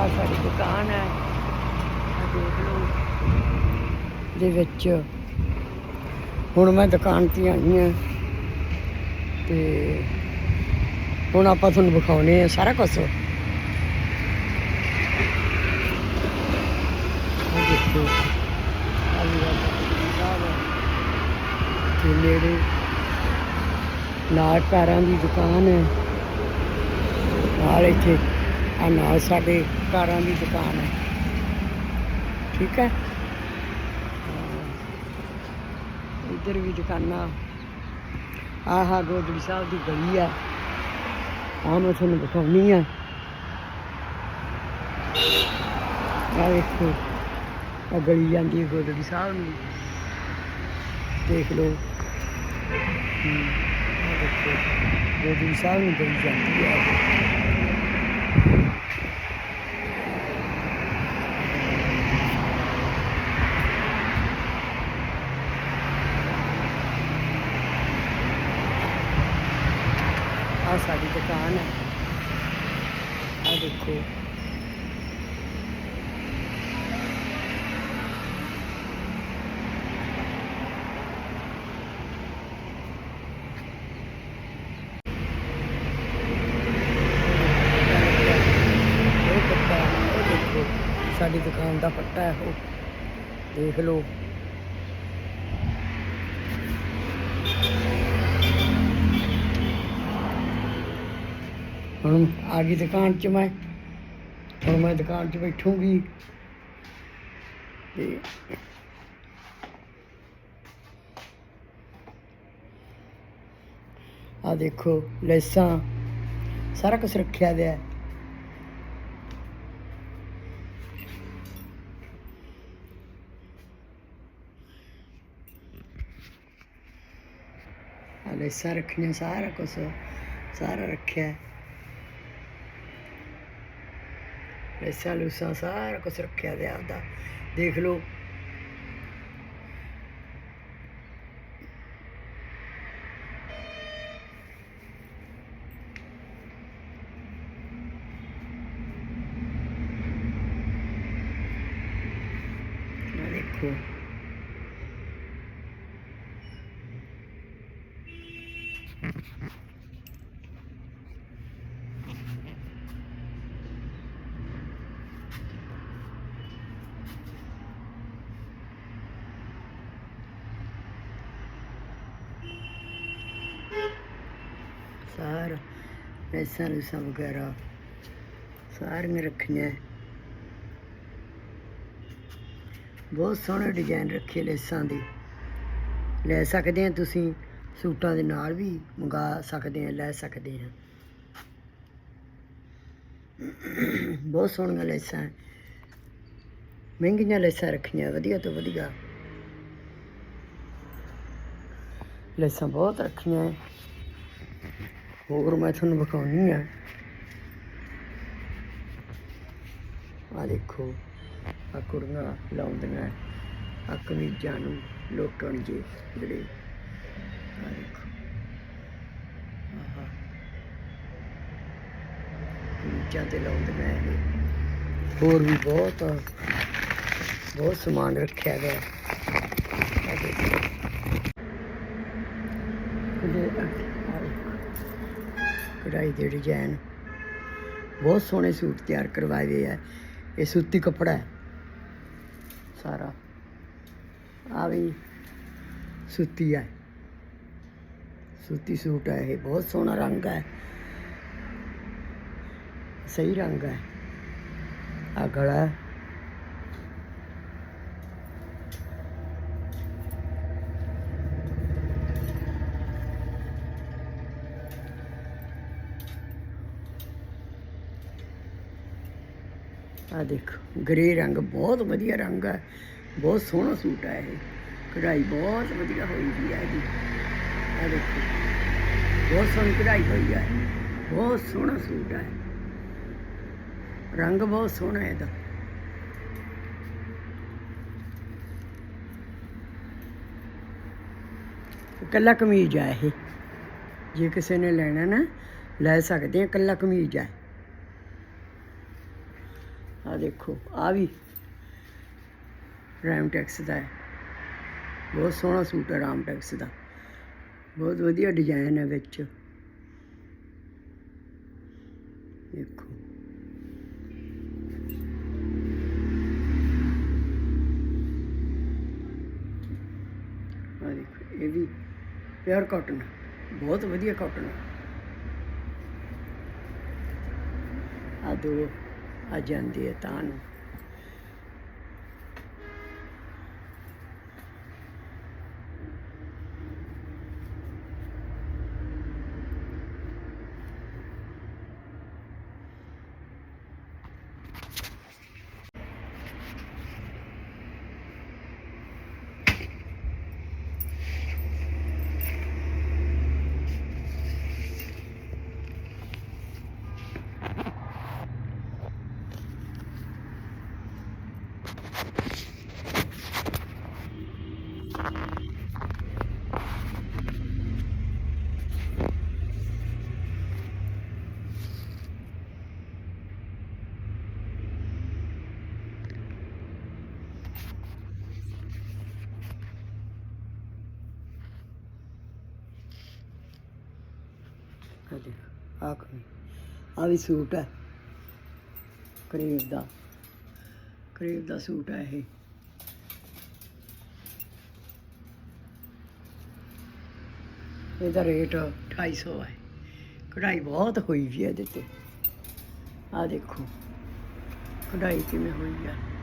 ਆ ਸਾਡੀ ਦੁਕਾਨ ਹੈ। ਆ ਦੇਖ ਲਓ। ਦੇ ਵਿੱਚ ਹੁਣ ਮੈਂ ਦੁਕਾਨ ਤੇ ਆਈ ਹਾਂ ਤੇ ਹੁਣ ਆਪਾਂ ਤੁਹਾਨੂੰ ਵਿਖਾਉਣੇ ਆ ਸਾਰਾ ਕੁਝ ਆ ਦੇਖੋ। ਆ ਤੇ ਨੇੜੇ ਨਾਲ ਦੀ ਦੁਕਾਨ ਹੈ। ਨਾਲ ਇੱਥੇ ਆ ਨਾਲ ਸਾਡੇ ਕਾਰਾਂ ਦੀ ਦੁਕਾਨ ਹੈ। ਠੀਕ ਹੈ? ਇੱਧਰ ਵੀ ਦੁਕਾਨਾਂ। ਆਹਾ ਗੋਦੜੀ ਸਾਹਿਬ ਦੀ ਗਲੀ ਆ ਆ ਮੈਂ ਤੁਹਾਨੂੰ ਦਿਖਾਉਣੀ ਆ। ਆ ਵੇਖੋ ਆ ਗਲੀ ਜਾਂਦੀ ਹੈ ਗੋਦੜੀ ਸਾਹਿਬ ਨੂੰ ਦੇਖ ਲਓ। ਦੇਖੋ, ਗੋਦੜੀ ਸਾਹਿਬ ਨੂੰ ਗਲੀ ਜਾਂਦੀ ਹੈ ਆ ਸਾਡੀ ਦੁਕਾਨ ਹੈ। ਆ ਦੇਖੋ। ਦੇਖੋ ਸਾਡੀ ਦੁਕਾਨ ਦਾ ਪੱਟਾ ਹੈ ਉਹ। ਦੇਖ ਲਓ। ਹੁਣ ਆ ਗਈ ਦੁਕਾਨ 'ਚ ਮੈਂ, ਹੁਣ ਮੈਂ ਦੁਕਾਨ 'ਚ ਬੈਠੂੰਗੀ ਤੇ ਆ ਦੇਖੋ, ਲੈਸਾਂ, ਸਾਰਾ ਕੁਝ ਰੱਖਿਆ ਗਿਆ ਹੈ। ਆ ਲੈਸਾਂ ਰੱਖੀਆਂ, ਸਾਰਾ ਕੁਝ ਸਾਰਾ ਰੱਖਿਆ ਹੈ। ਲੈਸਾਂ ਸਾਰਾ ਕੁਝ ਰੱਖਿਆ ਗਿਆ ਆਪਦਾ ਦੇਖ ਲਓ ਦੇਖੋ ਸਾਰਾ ਲੈਸਾਂ ਲੂਸਾਂ ਵਗੈਰਾ, ਸਾਰੀਆਂ ਰੱਖੀਆਂ। ਬਹੁਤ ਸੋਹਣੇ ਡਿਜ਼ਾਈਨ ਰੱਖੇ ਲੈਸਾਂ ਦੇ। ਲੈ ਸਕਦੇ ਆ ਤੁਸੀਂ, ਸੂਟਾਂ ਦੇ ਨਾਲ ਵੀ ਮੰਗਾ ਸਕਦੇ ਆ, ਲੈ ਸਕਦੇ ਆ। ਬਹੁਤ ਸੋਹਣੀਆਂ ਲੈਸਾਂ ਮਹਿੰਗੀਆਂ ਲੈਸਾਂ ਰੱਖੀਆਂ, ਵਧੀਆ ਤੋਂ ਵਧੀਆ। ਲੈਸਾਂ ਬਹੁਤ ਰੱਖੀਆਂ ਹੋਰ ਮੈਂ ਤੁਹਾਨੂੰ ਵਿਖਾਉਣੀ ਆ। ਆ ਦੇਖੋ ਆ ਕੁੜੀਆਂ ਲਾਉਂਦੀਆਂ ਆ ਕਮੀਜ਼ਾਂ ਨੂੰ ਲੋਟਣ ਜੇ ਜਿਹੜੇ। ਆ ਦੇਖੋ। ਆਹਾ। ਕਮੀਜ਼ਾਂ ਤੇ ਲਾਉਂਦੀਆਂ ਇਹ। ਹੋਰ ਵੀ ਬਹੁਤ ਬਹੁਤ ਸਮਾਨ ਰੱਖਿਆ ਗਿਆ ਆ ਦੇਖੋ ਇਹਦੇ ਆ- ਆ ਦੇਖੋ। ਕਢਾਈ ਦੇ ਡਿਜ਼ਾਈਨ। ਬਹੁਤ ਸੋਹਣੇ ਸੂਟ ਤਿਆਰ ਕਰਵਾਏ ਹੋਏ ਆ। ਇਹ ਸੂਤੀ ਕੱਪੜਾ ਹੈ। ਸਾਰਾ। ਆ ਵੀ ਸੂਤੀ ਹੈ। ਸੂਤੀ ਸੂਟ ਹੈ ਇਹ। ਬਹੁਤ ਸੋਹਣਾ ਰੰਗ ਹੈ। ਸਹੀ ਰੰਗ ਹੈ। ਆ ਗਲਾ ਆ ਦੇਖੋ, ਗ੍ਰੇ ਰੰਗ, ਬਹੁਤ ਵਧੀਆ ਰੰਗ ਹੈ ਬਹੁਤ ਸੋਹਣਾ ਸੂਟ ਹੈ ਇਹ। ਕਢਾਈ ਬਹੁਤ ਵਧੀਆ ਹੋਈ ਵੀ ਹੈ ਇਹਦੀ। ਆ ਦੇਖੋ, ਬਹੁਤ ਸੋਹਣੀ ਕਢਾਈ ਹੋਈ ਹੈ ਬਹੁਤ ਸੋਹਣਾ ਸੂਟ ਹੈ ਰੰਗ ਬਹੁਤ ਸੋਹਣਾ ਹੈ ਇਹਦਾ। ਇਕੱਲਾ ਕਮੀਜ਼ ਆ ਇਹ। ਜੇ ਕਿਸੇ ਨੇ ਲੈਣਾ ਨਾ, ਲੈ ਸਕਦੇ ਆ, ਇਕੱਲਾ ਕਮੀਜ਼ ਆ। ਆ ਦੇਖੋ, ਆ ਵੀ ਰਾਮ ਟੈਕਸ ਦਾ ਹੈ। ਬਹੁਤ ਸੋਹਣਾ ਸੂਟ ਹੈ ਰਾਮ ਟੈਕਸ ਦਾ। ਬਹੁਤ ਵਧੀਆ ਡਿਜ਼ਾਈਨ ਹੈ ਵਿੱਚ। ਦੇਖੋ। ਆ ਦੇਖੋ, ਇਹ ਵੀ ਪਿਓਰ ਕਾਟਨ ਬਹੁਤ ਵਧੀਆ ਕਾਟਨ ਹੈ। ਆ ਦੋ ਆ ਜਾਂਦੀ ਹੈ ਤਾਂ ਨੂੰ ਆ ਦੇਖ ਆ ਕੋਈ ਆ ਵੀ ਸੂਟ ਹੈ। ਕਰੀਬ ਦਾ। ਕਰੀਬ ਦਾ ਸੂਟ ਹੈ ਇਹ। ਇਹਦਾ ਰੇਟ 250 ਹੈ। ਕਢਾਈ ਬਹੁਤ ਹੋਈ ਵੀ ਹੈ ਇਹਦੇ ਤੇ। ਆ ਦੇਖੋ। ਕਢਾਈ ਕਿਵੇਂ ਹੋਈ ਹੈ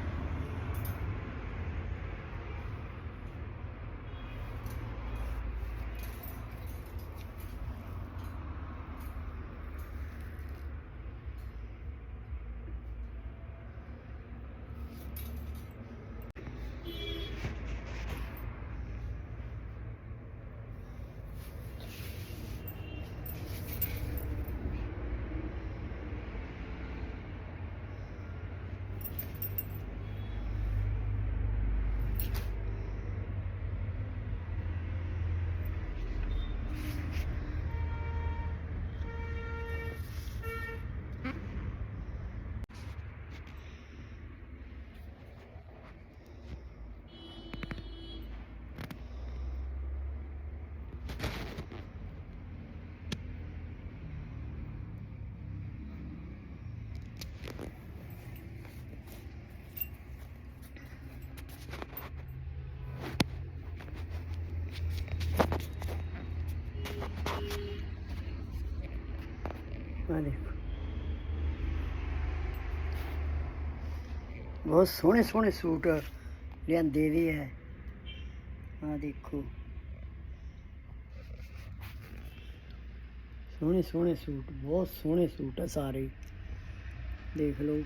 ਆ ਦੇਖੋ ਬਹੁਤ ਸੋਹਣੇ ਸੋਹਣੇ ਸੂਟ ਲਿਆਂਦੇ ਵੀ ਹੈ ਆ ਦੇਖੋ ਸੋਹਣੇ ਸੋਹਣੇ ਸੂਟ ਬਹੁਤ ਸੋਹਣੇ ਸੂਟ ਆ ਸਾਰੇ ਦੇਖ ਲਓ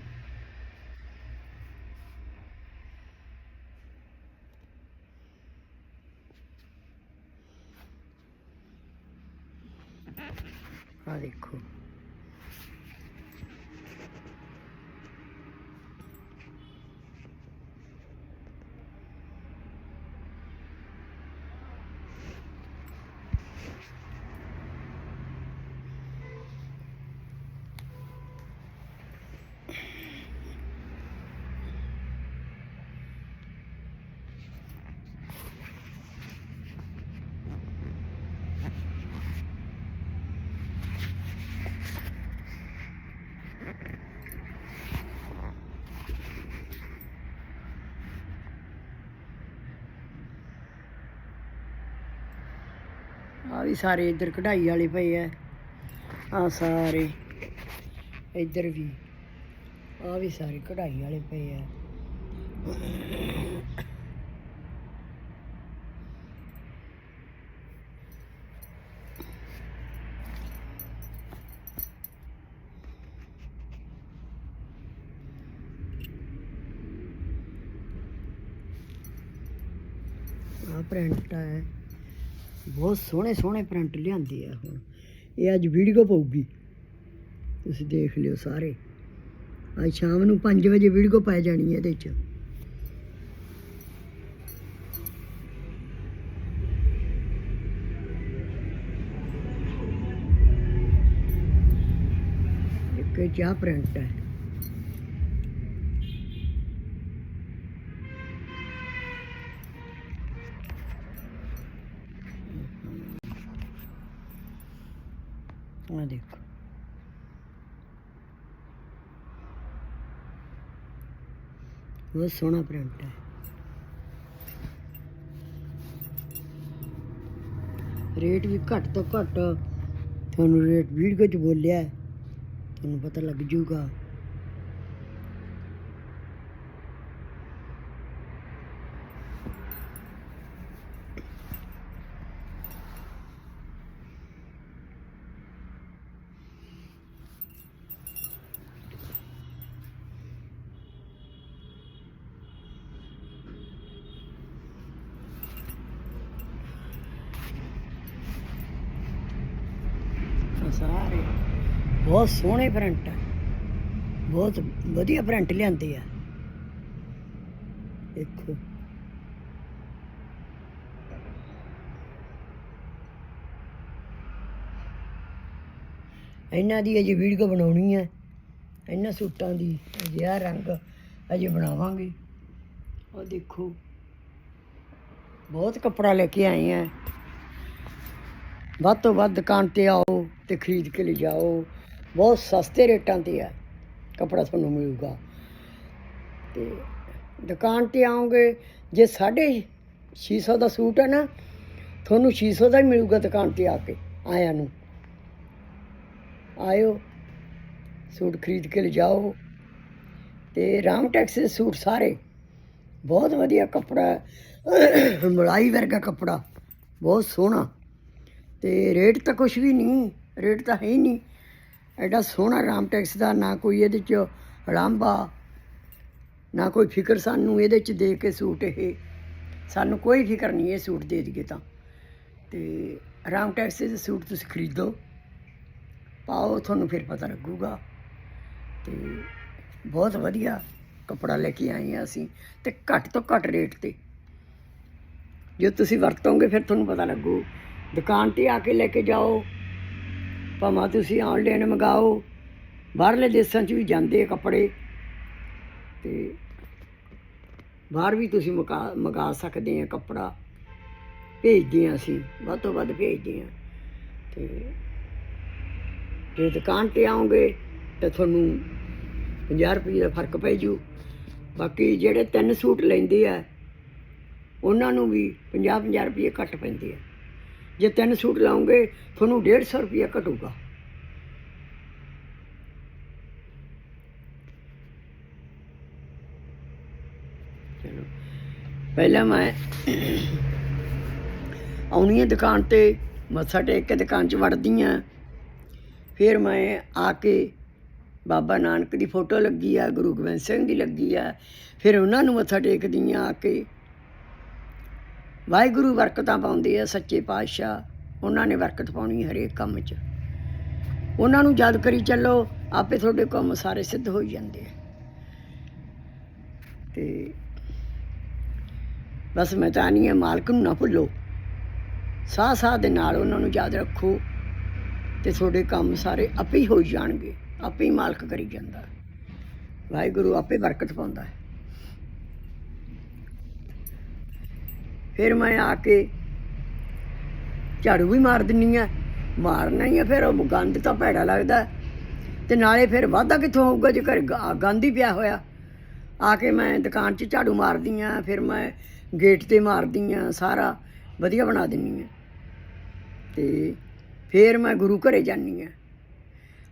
ਆ ਦੇਖੋ ਆ ਵੀ ਸਾਰੇ ਇੱਧਰ ਕਢਾਈ ਵਾਲੇ ਪਏ ਐ ਆ ਸਾਰੇ ਇੱਧਰ ਵੀ। ਆ ਵੀ ਸਾਰੇ ਕਢਾਈ ਵਾਲੇ ਪਏ ਐ ਆ ਪ੍ਰਿੰਟ ਹੈ ਬਹੁਤ ਸੋਹਣੇ ਸੋਹਣੇ ਪ੍ਰਿੰਟ ਲਿਆਂਦੇ ਆ ਹੁਣ। ਇਹ ਅੱਜ ਵੀਡੀਓ ਪਊਗੀ। ਤੁਸੀਂ ਦੇਖ ਲਿਓ ਸਾਰੇ। ਅੱਜ ਸ਼ਾਮ ਨੂੰ 5 ਵਜੇ ਵੀਡੀਓ ਪੈ ਜਾਣੀ ਹੈ ਇਹਦੇ 'ਚ। ਇੱਕ ਚਾਹ ਪ੍ਰਿੰਟ ਹੈ ਆ ਦੇਖੋ ਬਹੁਤ ਸੋਹਣਾ ਪ੍ਰਿੰਟ ਹੈ ਰੇਟ ਵੀ ਘੱਟ ਤੋਂ ਘੱਟ, ਤੁਹਾਨੂੰ ਰੇਟ ਵੀਡੀਓ 'ਚ ਬੋਲਿਆ, ਤੁਹਾਨੂੰ ਪਤਾ ਲੱਗ ਜੂਗਾ ਆਹ ਸਾਰੇ ਬਹੁਤ ਸੋਹਣੇ ਪ੍ਰਿੰਟ ਹੈ ਬਹੁਤ ਵਧੀਆ ਪ੍ਰਿੰਟ ਲਿਆਂਦੇ ਆ। ਦੇਖੋ। ਇਹਨਾਂ ਦੀ ਅਜੇ ਵੀਡੀਓ ਬਣਾਉਣੀ ਹੈ ਇਹਨਾਂ ਸੂਟਾਂ ਦੀ ਅਜੇ ਆ ਰੰਗ ਅਜੇ ਬਣਾਵਾਂਗੇ। ਉਹ ਦੇਖੋ। ਬਹੁਤ ਕੱਪੜਾ ਲੈ ਕੇ ਆਏ ਆ। ਵੱਧ ਤੋਂ ਵੱਧ ਦੁਕਾਨ ਤੇ ਆਓ ਤੇ ਖਰੀਦ ਕੇ ਲੈ ਜਾਓ ਬਹੁਤ ਸਸਤੇ ਰੇਟਾਂ ਤੇ ਆ, ਕਪੜਾ ਤੁਹਾਨੂੰ ਮਿਲੂਗਾ। ਤੇ ਦੁਕਾਨ ਤੇ ਆਓਗੇ, ਜੇ 650 ਦਾ ਸੂਟ ਹੈ ਨਾ, ਤੁਹਾਨੂੰ 600 ਦਾ ਹੀ ਮਿਲੂਗਾ ਦੁਕਾਨ ਤੇ ਆ ਕੇ, ਆਇਆਂ ਨੂੰ। ਆਇਓ, ਸੂਟ ਖਰੀਦ ਕੇ ਲਿਜਾਓ। ਤੇ ਰਾਮ ਟੈਕਸ ਦੇ ਸੂਟ ਸਾਰੇ, ਬਹੁਤ ਵਧੀਆ ਕੱਪੜਾ, ਮਲਾਈ ਵਰਗਾ ਕੱਪੜਾ, ਬਹੁਤ ਸੋਹਣਾ। ਤੇ ਰੇਟ ਤਾਂ ਕੁਝ ਵੀ ਨਹੀਂ, ਰੇਟ ਤਾਂ ਹੈ ਹੀ ਨਹੀਂ। ਐਡਾ ਸੋਹਣਾ ਰਾਮ ਟੈਕਸ ਦਾ, ਨਾ ਕੋਈ ਇਹਦੇ ਚ ਲਾਂਭਾ ਨਾ ਕੋਈ ਫਿਕਰ ਸਾਨੂੰ ਇਹਦੇ ਚ ਦੇ ਕੇ ਸੂਟ ਇਹ। ਸਾਨੂੰ ਕੋਈ ਫਿਕਰ ਨਹੀਂ ਇਹ ਸੂਟ ਦੇ ਦਈਏ ਤਾਂ। ਤੇ ਰਾਮ ਟੈਕਸ ਦੇ ਸੂਟ ਤੁਸੀਂ ਖਰੀਦੋ। ਪਾਓ, ਤੁਹਾਨੂੰ ਫਿਰ ਪਤਾ ਲੱਗੂਗਾ। ਤੇ ਬਹੁਤ ਵਧੀਆ ਕੱਪੜਾ ਲੈ ਕੇ ਆਏ ਹਾਂ ਅਸੀਂ, ਤੇ ਘੱਟ ਤੋਂ ਘੱਟ ਰੇਟ ਤੇ। ਜੇ ਤੁਸੀਂ ਵਰਤੋਗੇ, ਫਿਰ ਤੁਹਾਨੂੰ ਪਤਾ ਲੱਗੂ। ਦੁਕਾਨ ਤੇ ਆ ਕੇ ਲੈ ਕੇ ਜਾਓ। ਭਾਵੇਂ ਤੁਸੀਂ ਆਨਲਾਈਨ ਮੰਗਾਓ, ਬਾਹਰਲੇ ਦੇਸ਼ਾਂ 'ਚ ਵੀ ਜਾਂਦੇ ਆ ਕੱਪੜੇ। ਤੇ ਬਾਹਰ ਵੀ ਤੁਸੀਂ ਮਕਾ ਮੰਗਾ ਸਕਦੇ ਆ ਕੱਪੜਾ। ਭੇਜਦੇ ਆ ਅਸੀਂ, ਵੱਧ ਤੋਂ ਵੱਧ ਭੇਜਦੇ ਆ। ਤੇ ਜੇ ਦੁਕਾਨ ਤੇ ਆਉਂਗੇ ਤਾਂ ਤੁਹਾਨੂੰ 50 ਰੁਪਏ ਦਾ ਫ਼ਰਕ ਪੈ ਜੂ। ਬਾਕੀ ਜਿਹੜੇ ਤਿੰਨ ਸੂਟ ਲੈਂਦੇ ਆ, ਉਹਨਾਂ ਨੂੰ ਵੀ 50 50 ਰੁਪਏ ਘੱਟ ਪੈਂਦੇ ਆ। ਜੇ ਤਿੰਨ ਸੂਟ ਲਾਉਂਗੇ, ਤੁਹਾਨੂੰ 150 ਰੁਪਏ ਘਟੂਗਾ। ਚਲੋ, ਪਹਿਲਾਂ ਮੈਂ ਆਉਣੀ ਹੈ ਦੁਕਾਨ ਤੇ, ਮੱਥਾ ਟੇਕ ਕੇ ਦੁਕਾਨ 'ਚ ਵੜਦੀ ਆ ਫਿਰ ਮੈਂ ਆ ਕੇ ਬਾਬਾ ਨਾਨਕ ਦੀ ਫੋਟੋ ਲੱਗੀ ਆ, ਗੁਰੂ ਗੋਬਿੰਦ ਸਿੰਘ ਦੀ ਲੱਗੀ ਆ। ਫਿਰ ਉਹਨਾਂ ਨੂੰ ਮੱਥਾ ਟੇਕਦੀ ਆ ਆ ਕੇ। ਵਾਹਿਗੁਰੂ ਬਰਕਤਾਂ ਪਾਉਂਦੇ ਆ ਸੱਚੇ ਪਾਤਸ਼ਾਹ, ਉਹਨਾਂ ਨੇ ਬਰਕਤ ਪਾਉਣੀ ਹਰੇਕ ਕੰਮ 'ਚ। ਉਹਨਾਂ ਨੂੰ ਯਾਦ ਕਰੀ ਚੱਲੋ, ਆਪੇ ਤੁਹਾਡੇ ਕੰਮ ਸਾਰੇ ਸਿੱਧ ਹੋਈ ਜਾਂਦੇ ਆ। ਤੇ ਬਸ ਮੈਂ ਤਾਂ ਨਹੀਂ ਹੈ ਮਾਲਕ ਨੂੰ ਨਾ ਭੁੱਲੋ। ਸਾਹ ਸਾਹ ਦੇ ਨਾਲ ਉਹਨਾਂ ਨੂੰ ਯਾਦ ਰੱਖੋ ਤੇ ਤੁਹਾਡੇ ਕੰਮ ਸਾਰੇ ਆਪੇ ਹੀ ਹੋ ਜਾਣਗੇ, ਆਪੇ ਹੀ ਮਾਲਕ ਕਰੀ ਜਾਂਦਾ। ਵਾਹਿਗੁਰੂ ਆਪੇ ਬਰਕਤ ਪਾਉਂਦਾ ਹੈ। ਫਿਰ ਮੈਂ ਆ ਕੇ ਝਾੜੂ ਵੀ ਮਾਰ ਦਿੰਨੀ ਆ। ਮਾਰਨਾ ਹੀ ਆ ਫਿਰ, ਉਹ ਗੰਦ ਤਾਂ ਭੈੜਾ ਲੱਗਦਾ। ਹੈ। ਤੇ ਨਾਲੇ ਫਿਰ ਵਾਧਾ ਕਿੱਥੋਂ ਹੋਊਗਾ ਜੇ ਘਰ ਗੰਦ ਹੀ ਪਿਆ ਹੋਇਆ। ਆ ਕੇ ਮੈਂ ਦੁਕਾਨ 'ਚ ਝਾੜੂ ਮਾਰਦੀ ਆ, ਫਿਰ ਮੈਂ ਗੇਟ ਤੇ ਮਾਰਦੀ ਆ, ਸਾਰਾ ਵਧੀਆ ਬਣਾ ਦਿੰਨੀ ਆ। ਤੇ ਫਿਰ ਮੈਂ ਗੁਰੂ ਘਰੇ ਜਾਂਦੀ ਆ।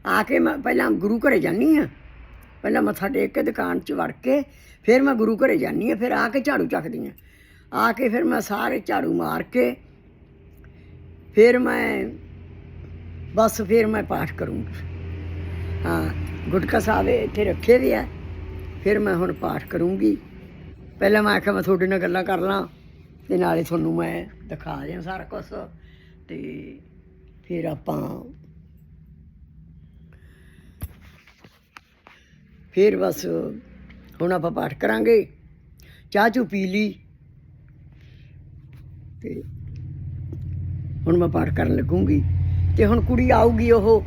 ਆ ਕੇ ਮੈਂ ਪਹਿਲਾਂ ਗੁਰੂ ਘਰੇ ਜਾਂਦੀ ਆ। ਪਹਿਲਾਂ ਮੱਥਾ ਟੇਕ ਕੇ ਦੁਕਾਨ 'ਚ ਵੜ ਕੇ, ਫਿਰ ਮੈਂ ਗੁਰੂ ਘਰੇ ਜਾਂਦੀ ਆ, ਫਿਰ ਆ ਕੇ ਝਾੜੂ ਚੱਕਦੀ ਆ। ਆ ਕੇ ਫਿਰ ਮੈਂ ਸਾਰੇ ਝਾੜੂ ਮਾਰ ਕੇ ਫਿਰ ਮੈਂ ਬਸ ਫਿਰ ਮੈਂ ਪਾਠ ਕਰੂੰਗੀ ਹਾਂ, ਗੁਟਕਾ ਸਾਹਿਬ ਇੱਥੇ ਰੱਖੇ ਵੀ ਆ। ਫਿਰ ਮੈਂ ਹੁਣ ਪਾਠ ਕਰੂੰਗੀ। ਪਹਿਲਾਂ ਮੈਂ ਆਖਿਆ ਮੈਂ ਤੁਹਾਡੇ ਨਾਲ ਗੱਲਾਂ ਕਰ ਲਾਂ ਤੇ ਨਾਲੇ ਤੁਹਾਨੂੰ ਮੈਂ ਦਿਖਾ ਦਿਆਂ ਸਾਰਾ ਕੁਝ ਤੇ ਫਿਰ ਆਪਾਂ ਫਿਰ ਬਸ ਹੁਣ ਆਪਾਂ ਪਾਠ ਕਰਾਂਗੇ। ਚਾਹ ਚੂ ਪੀ ਲਈ। ਤੇ ਹੁਣ ਮੈਂ ਪਾਠ ਕਰਨ ਲੱਗੂੰਗੀ। ਤੇ ਹੁਣ ਕੁੜੀ ਆਊਗੀ ਉਹ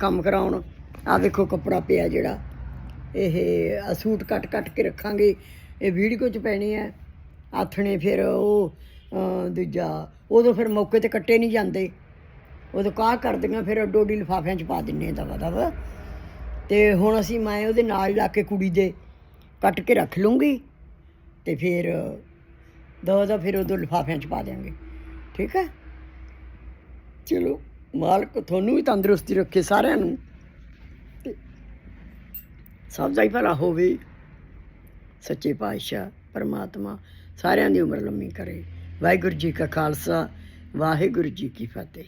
ਕੰਮ ਕਰਾਉਣ। ਆ ਦੇਖੋ ਕੱਪੜਾ ਪਿਆ ਜਿਹੜਾ। ਇਹ, ਆਹ ਸੂਟ ਕੱਟ ਕੱਟ ਕੇ ਰੱਖਾਂਗੇ। ਇਹ ਵੀਡੀਓ ਚ ਪੈਣੇ ਆ। ਆਥਣੇ ਫਿਰ ਉਹ ਦੂਜਾ, ਉਦੋਂ ਫਿਰ ਮੌਕੇ ਤੇ ਕੱਟੇ ਨਹੀਂ ਜਾਂਦੇ। ਉਦੋਂ ਕਾਹ ਕਰਦੀਆਂ, ਫਿਰ ਡੋਡੀ ਲਿਫਾਫਿਆਂ 'ਚ ਪਾ ਦਿੰਨੇ ਆ ਦਵਾ ਦਵਾ। ਤੇ ਹੁਣ ਅਸੀਂ ਮੈਂ ਉਹਦੇ ਨਾਲ ਲਾ ਕੇ ਕੁੜੀ ਦੇ ਕੱਟ ਕੇ ਰੱਖ ਲੂੰਗੀ। ਤੇ ਫਿਰ ਦੋ ਦਾ, ਫਿਰ ਉਦੋਂ ਲਿਫਾਫਿਆਂ 'ਚ ਪਾ ਦਿਆਂਗੇ। ਠੀਕ ਹੈ? ਚਲੋ, ਮਾਲਕ ਤੁਹਾਨੂੰ ਵੀ ਤੰਦਰੁਸਤੀ ਰੱਖੇ ਸਾਰਿਆਂ ਨੂੰ। ਸਭ ਦਾ ਹੀ ਭਲਾ ਹੋਵੇ। ਸੱਚੇ ਪਾਤਸ਼ਾਹ, ਪਰਮਾਤਮਾ ਸਾਰਿਆਂ ਦੀ ਉਮਰ ਲੰਮੀ ਕਰੇ। ਵਾਹਿਗੁਰੂ ਜੀ ਕਾ ਖਾਲਸਾ, ਵਾਹਿਗੁਰੂ ਜੀ ਕੀ ਫਤਿਹ।